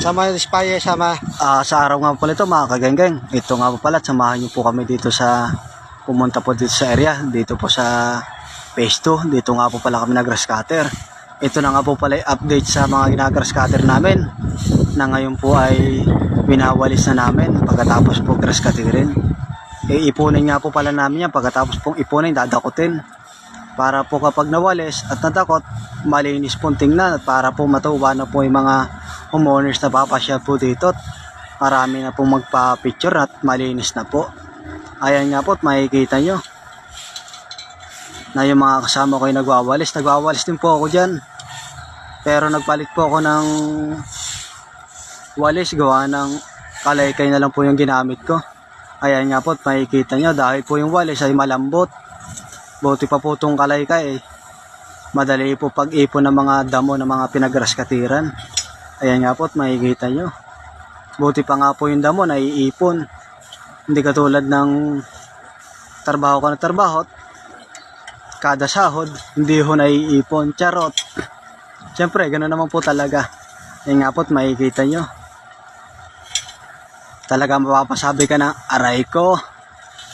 Sama spy, sama. Ah, sa araw nga po pala ito mga kagenggeng, ito nga po pala, samahan niyo po kami dito sa, pumunta po dito sa area, dito po sa phase 2, dito nga po pala kami nag-grass. Ito na nga po pala update sa mga ginagrass cutter namin, na ngayon po ay winawalis na namin pagkatapos po grass cutterin. E, ipunin nga po pala namin yan, pagkatapos pong ipunin, dadakutin. Para po kapag nawalis at nadakot, malinis pong tingnan at para po matuwa na po yung mga homeowners na papasya po dito marami na pong magpa-picture at malinis na po. Ayan nga po at makikita nyo na yung mga kasama ko ay nagwawalis. Nagwawalis din po ako dyan. Pero nagpalit po ako ng walis gawa ng kalaykay na lang po yung ginamit ko. Ayan nga po at makikita nyo dahil po yung walis ay malambot. Buti pa po itong kalaykay. Madali po pag-ipon ng mga damo ng mga pinagraskatiran. Ayan nga po at makikita nyo. Buti pa nga po yung damo na iipon. Hindi katulad ng trabaho ko na trabaho. Kada sahod, hindi ho naiipon. Charot. Siyempre, ganoon naman po talaga. Ayan nga po at makikita nyo. Talaga mapapasabi ka na, aray ko.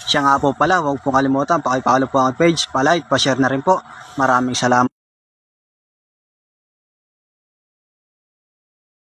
Siya nga po pala, huwag po kalimutan, pakipalo po ang page, palike, pa-share na rin po. Maraming salamat.